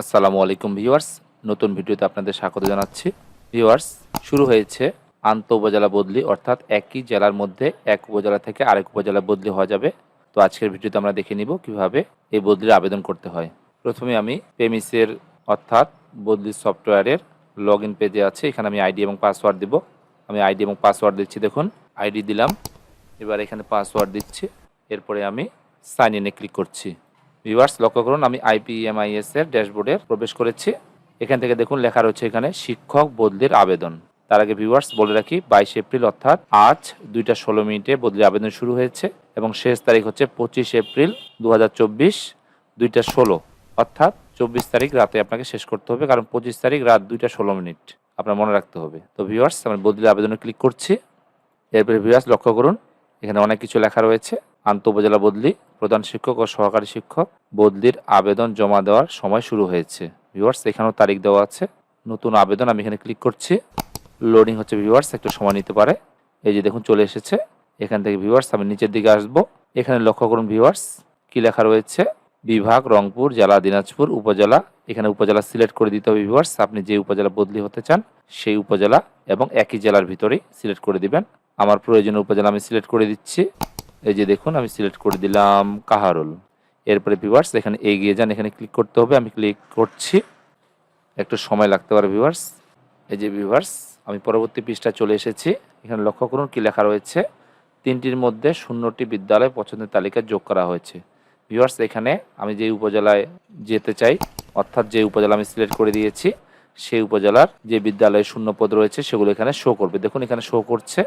আসসালামু আলাইকুম ভিউয়ার্স। নতুন ভিডিওতে আপনাদের স্বাগত জানাচ্ছি। ভিউয়ার্স, শুরু হয়েছে আন্ত উপজেলা বদলি, অর্থাৎ একই জেলার মধ্যে এক উপজেলা থেকে আরেক উপজেলা বদলি হওয়া যাবে। তো আজকের ভিডিওতে আমরা দেখে নিব কীভাবে এই বদলির আবেদন করতে হয়। প্রথমে আমি পেমিসের, অর্থাৎ বদলি সফটওয়্যারের লগ ইন পেজে আছে। এখানে আমি আইডি এবং পাসওয়ার্ড দিব। আমি আইডি এবং পাসওয়ার্ড দিচ্ছি, দেখুন, আইডি দিলাম। এবার এখানে পাসওয়ার্ড দিচ্ছি। এরপরে আমি সাইন ইনে ক্লিক করছি। ভিউয়ার্স লক্ষ্য করুন, আমি আইপিএমআইএস এর ড্যাশবোর্ডে প্রবেশ করেছি। এখান থেকে দেখুন, লেখা রয়েছে এখানে, শিক্ষক বদলির আবেদন। তার আগে ভিউয়ার্স বলে রাখি, বাইশ এপ্রিল, অর্থাৎ আজ দুইটা ষোলো মিনিটে বদলির আবেদন শুরু হয়েছে এবং শেষ তারিখ হচ্ছে পঁচিশ এপ্রিল দু হাজার চব্বিশ, দুইটা ষোলো। অর্থাৎ চব্বিশ তারিখ রাতে আপনাকে শেষ করতে হবে, কারণ পঁচিশ তারিখ রাত দুইটা ষোলো মিনিট। আপনার মনে রাখতে হবে। তো ভিউয়ার্স আমি বদলির আবেদনে ক্লিক করছি। এরপরে ভিউয়ার্স লক্ষ্য করুন, এখানে অনেক কিছু লেখা রয়েছে। আন্ত উপজেলা বদলি প্রধান শিক্ষক ও সহকারী শিক্ষক বদলির আবেদন জমা দেওয়ার সময় শুরু হয়েছে। ভিউয়ার্স, এখানেও তারিখ দেওয়া আছে। নতুন আবেদন আমি এখানে ক্লিক করছি। লোডিং হচ্ছে ভিউয়ার্স, একটু সময় নিতে পারে। এই যে দেখুন, চলে এসেছে। এখান থেকে ভিউয়ার্স, আমি নিচের দিকে আসব। এখানে লক্ষ্য করুন ভিউয়ার্স, কি লেখা রয়েছে? বিভাগ, রংপুর, জেলা, দিনাজপুর, উপজেলা। এখানে উপজেলা সিলেক্ট করে দিতে হবে ভিউয়ার্স। আপনি যে উপজেলা বদলি হতে চান, সেই উপজেলা এবং একই জেলার ভিতরেই সিলেক্ট করে দিবেন। আমার প্রয়োজনীয় উপজেলা আমি সিলেক্ট করে দিচ্ছি। এই যে দেখুন, আমি সিলেক্ট করে দিলাম কাহারুল। এরপরে ভিউয়ার্স এখানে এগিয়ে যান, এখানে ক্লিক করতে হবে। আমি ক্লিক করছি। একটু সময় লাগতে পারে ভিউয়ার্স এই যে ভিউয়ার্স আমি পরবর্তী পৃষ্ঠা চলে এসেছি। এখানে লক্ষ্য করুন কী লেখা রয়েছে। তিনটির মধ্যে শূন্যটি বিদ্যালয় পছন্দের তালিকায় যোগ করা হয়েছে। ভিউয়ার্স এখানে আমি যে উপজেলায় যেতে চাই, অর্থাৎ যে উপজেলা আমি সিলেক্ট করে দিয়েছি, সেই উপজেলার যে বিদ্যালয়ে শূন্য পদ রয়েছে, সেগুলো এখানে শো করবে। দেখুন, এখানে শো করছে।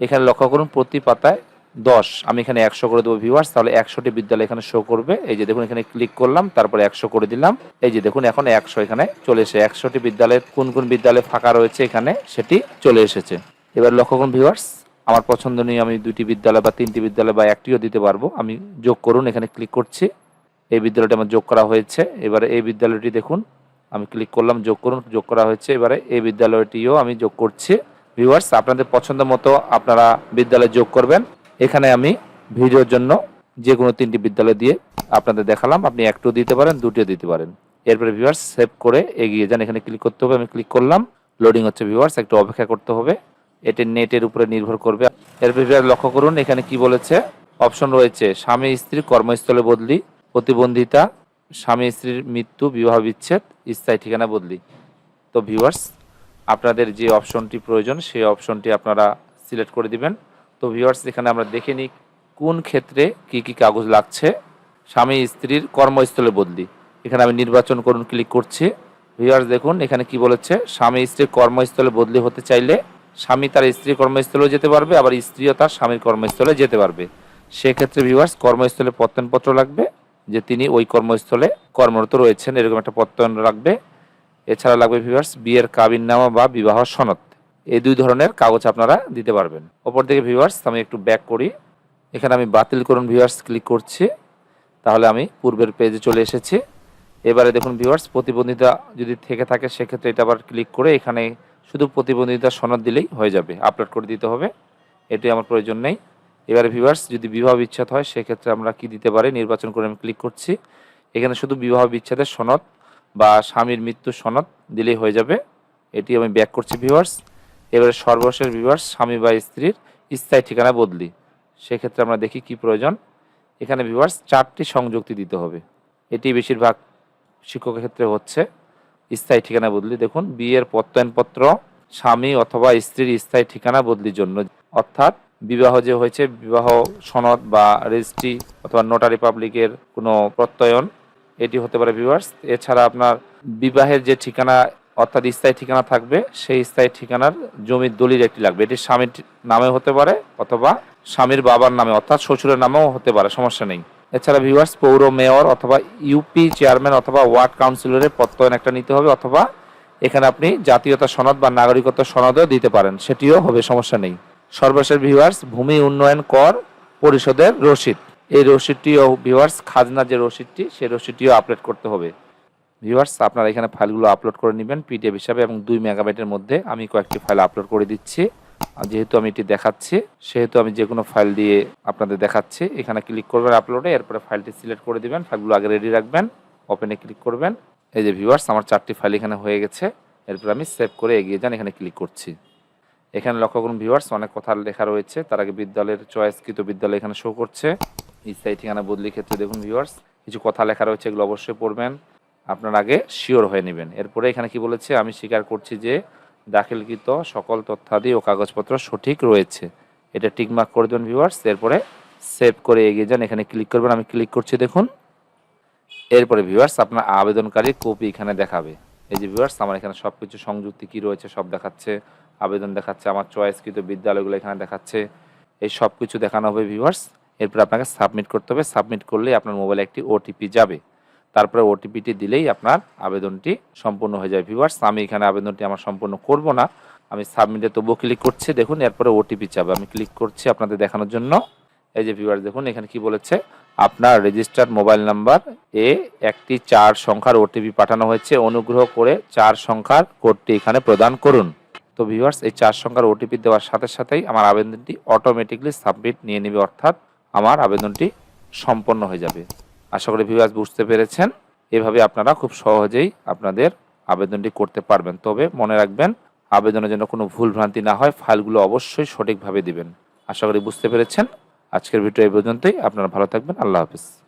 এখানে লক্ষ্য করুন, প্রতি পাতায় দশ। আমি এখানে একশো করে দেবো ভিউয়ার্স তাহলে একশোটি বিদ্যালয় এখানে শো করবে। এই যে দেখুন, এখানে ক্লিক করলাম, তারপরে একশো করে দিলাম। এই যে দেখুন, এখন একশো এখানে চলে এসে একশোটি বিদ্যালয়ের কোন কোন বিদ্যালয় ফাঁকা রয়েছে এখানে, সেটি চলে এসেছে। এবার লক্ষ্য করুন ভিউয়ার্স আমার পছন্দনীয় আমি দুটি বিদ্যালয় বা তিনটি বিদ্যালয় বা একটিও দিতে পারব। আমি যোগ করুন, এখানে ক্লিক করছি। এই বিদ্যালয়টি আমার যোগ করা হয়েছে। এবারে এই বিদ্যালয়টি দেখুন, আমি ক্লিক করলাম, যোগ করুন, যোগ করা হয়েছে। এবারে এই বিদ্যালয়টিও আমি যোগ করছি। ভিউয়ার্স আপনাদের পছন্দ মতো আপনারা বিদ্যালয় যোগ করবেন। এখানে আমি ভিডিওর জন্য যে কোনো তিনটি বিদ্যালয় দিয়ে আপনাদের দেখালাম। আপনি একটু দিতে পারেন, দুটিও দিতে পারেন। এরপরে ভিউয়ার্স সেভ করে এগিয়ে যান। এখানে ক্লিক করতে হবে, আমি ক্লিক করলাম। লোডিং হচ্ছে ভিউয়ার্স একটু অপেক্ষা করতে হবে। এটি নেটের উপরে নির্ভর করবে। এরপরে ভিউয়ার্স লক্ষ্য করুন, এখানে কি বলেছে? অপশন রয়েছে, স্বামী স্ত্রী কর্মস্থলে বদলি, প্রতিবন্ধিতা, স্বামী স্ত্রীর মৃত্যু, বিবাহ বিচ্ছেদ, স্থায়ী ঠিকানা বদলি। তো ভিউয়ার্স আপনাদের যে অপশনটি প্রয়োজন, সেই অপশনটি আপনারা সিলেক্ট করে দিবেন। তো ভিউয়ার্স এখানে আমরা দেখে নিই কোন ক্ষেত্রে কি কি কাগজ লাগছে। স্বামী স্ত্রীর কর্মস্থলে বদলি। এখানে আমি নির্বাচন করুন ক্লিক করছি। ভিউয়ার্স দেখুন, এখানে কি বলেছে? স্বামী স্ত্রীর কর্মস্থলে বদলি হতে চাইলে স্বামী তার স্ত্রীর কর্মস্থলেও যেতে পারবে, আবার স্ত্রীও তার স্বামীর কর্মস্থলে যেতে পারবে। সেক্ষেত্রে ভিউয়ার্স কর্মস্থলে প্রত্যয়নপত্র লাগবে, যে তিনি ওই কর্মস্থলে কর্মরত রয়েছেন, এরকম একটা প্রত্যয়ন রাখবে। এছাড়া লাগবে ভিউয়ার্স বিয়ের কাবিননামা বা বিবাহ সনদ। এই দুই ধরনের কাগজ আপনারা দিতে পারবেন। ওপর থেকে ভিউয়ার্স আমি একটু ব্যাক করি। এখানে আমি বাতিল করুন ভিউয়ার্স ক্লিক করছি। তাহলে আমি পূর্বের পেজে চলে এসেছি। এবারে দেখুন ভিউয়ার্স প্রতিবন্ধিতা যদি থেকে থাকে, সেক্ষেত্রে এটা আবার ক্লিক করে এখানে শুধু প্রতিবন্ধিতা সনদ দিলেই হয়ে যাবে আপলোড করে দিতে হবে। এটি আমার প্রয়োজন নেই। এবারে ভিউয়ার্স যদি বিবাহ বিচ্ছেদ হয়, সেক্ষেত্রে আমরা কি দিতে পারি? নির্বাচন করে আমি ক্লিক করছি। এখানে শুধু বিবাহ বিচ্ছেদের সনদ বা স্বামীর মৃত্যু সনদ দিলেই হয়ে যাবে। এটি আমি ব্যাক করছি ভিউয়ার্স এবারে সর্বশেষ ভিউয়ার্স স্বামী বা স্ত্রীর স্থায়ী ঠিকানা বদলি। সেক্ষেত্রে আমরা দেখি কি প্রয়োজন। এখানে বিভার্স চারটি সংযুক্তি দিতে হবে। এটি বেশিরভাগ শিক্ষকের ক্ষেত্রে হচ্ছে। স্থায়ী ঠিকানা বদলি। দেখুন, বিয়ের প্রত্যয়নপত্র, স্বামী অথবা স্ত্রীর স্থায়ী ঠিকানা বদলির জন্য। অর্থাৎ বিবাহ যে হয়েছে, বিবাহ সনদ বা রেজিস্ট্রি অথবা নোটারি পাবলিকের কোনো প্রত্যয়ন, এটি হতে পারে ভিউয়ার্স এছাড়া আপনার বিবাহের যে ঠিকানা অর্থাৎ স্থায়ী ঠিকানা থাকবে, সেই স্থায়ী ঠিকানার জমির দলিল একটি লাগবে। এটি স্বামীর নামে হতে পারে অথবা স্বামীর বাবার নামে, অর্থাৎ শ্বশুরের নামেও হতে পারে, সমস্যা নেই। এছাড়া ভিউয়ার্স পৌর মেয়র অথবা ইউপি চেয়ারম্যান অথবা ওয়ার্ড কাউন্সিলরের প্রত্যয়ন একটা নিতে হবে, অথবা এখানে আপনি জাতীয়তা সনদ বা নাগরিকত্ব সনদও দিতে পারেন, সেটিও হবে, সমস্যা নেই। সর্বশেষ ভিউয়ার্স ভূমি উন্নয়ন কর পরিষদের রসিদ। এই রসিদটিও ভিউয়ার্স খাজনা যে রসিদটি সেই রসিদটিও আপলোড করতে হবে। ভিউয়ার্স আপনারা এখানে ফাইলগুলো আপলোড করে নেবেন পিডিএফ হিসাবে এবং দুই মেগাবাইটের মধ্যে আমি কয়েকটি ফাইল আপলোড করে দিচ্ছি। যেহেতু আমি এটি দেখাচ্ছি, সেহেতু আমি যে কোনো ফাইল দিয়ে আপনাদের দেখাচ্ছি, এখানে ক্লিক করবেন আপলোডে এরপরে ফাইলটি সিলেক্ট করে দিবেন ফাইলগুলো আগে রেডি রাখবেন ওপেনে ক্লিক করবেন। এই যে ভিউয়ার্স আমার চারটি ফাইল এখানে হয়ে গেছে, এরপর আমি সেভ করে এগিয়ে যান, এখানে ক্লিক করছি। এখানে লক্ষ্য করুন ভিউয়ার্স অনেক কথা লেখা রয়েছে, তার আগে বিদ্যালয়ের চয়েসকৃত বিদ্যালয় এখানে শো করছে। স্থায়ী ঠিকানা বদলি ক্ষেত্রে দেখুন ভিউয়ার্স কিছু কথা লেখা রয়েছে, এগুলো অবশ্যই পড়বেন। আপনার আগে শিওর হয়ে নেবেন। এরপরে এখানে কি বলেছে, আমি স্বীকার করছি যে দাখিলকৃত সকল তথ্যাদি ও কাগজপত্র সঠিক রয়েছে। এটা টিকমার্ক করে দেবেন ভিউয়ার্স এরপরে সেভ করে এগিয়ে যান। এখানে ক্লিক করবেন, আমি ক্লিক করছি, দেখুন। এরপরে ভিউয়ার্স আপনার আবেদনকারী কপি এখানে দেখাবে। এই যে ভিউয়ার্স আমার এখানে সব কিছু সংযুক্তি কী রয়েছে, সব দেখাচ্ছে। আবেদন দেখাচ্ছে, আমার চয়েসকৃত বিদ্যালয়গুলো এখানে দেখাচ্ছে। এই সব কিছু দেখানো হবে ভিউয়ার্স এরপর আপনাকে সাবমিট করতে হবে। সাবমিট করলেই আপনার মোবাইলে একটি ওটিপি যাবে। তারপরে ওটিপিটি দিলেই আপনার আবেদনটি সম্পূর্ণ হয়ে যায়। ভিউয়ার্স আমি এখানে আবেদনটি আমার সম্পূর্ণ করব না। আমি সাবমিটে তবুও ক্লিক করছি। দেখুন, এরপরে ওটিপি চাবে। আমি ক্লিক করছি আপনাদের দেখানোর জন্য। এই যে ভিউয়ার্স দেখুন, এখানে কি বলেছে? আপনার রেজিস্টার্ড মোবাইল নাম্বার এ একটি চার সংখ্যার ওটিপি পাঠানো হয়েছে। অনুগ্রহ করে চার সংখ্যার কোডটি এখানে প্রদান করুন। তো ভিউয়ার্স এই চার সংখ্যার ওটিপি দেওয়ার সাথে সাথেই আমার আবেদনটি অটোমেটিকলি সাবমিট নিয়ে নেবে। অর্থাৎ আমার আবেদনটি সম্পন্ন হয়ে যাবে। আশা করি ভিউয়ার্স বুঝতে পেরেছেন। এভাবে আপনারা খুব সহজেই আপনাদের আবেদনটি করতে পারবেন। তবে মনে রাখবেন, আবেদনের জন্য কোনো ভুল ভ্রান্তি না হয়, ফাইলগুলো অবশ্যই সঠিকভাবে দিবেন। আশা করি বুঝতে পেরেছেন। আজকের ভিডিও এই পর্যন্তই। আপনারা ভালো থাকবেন। আল্লাহ হাফিজ।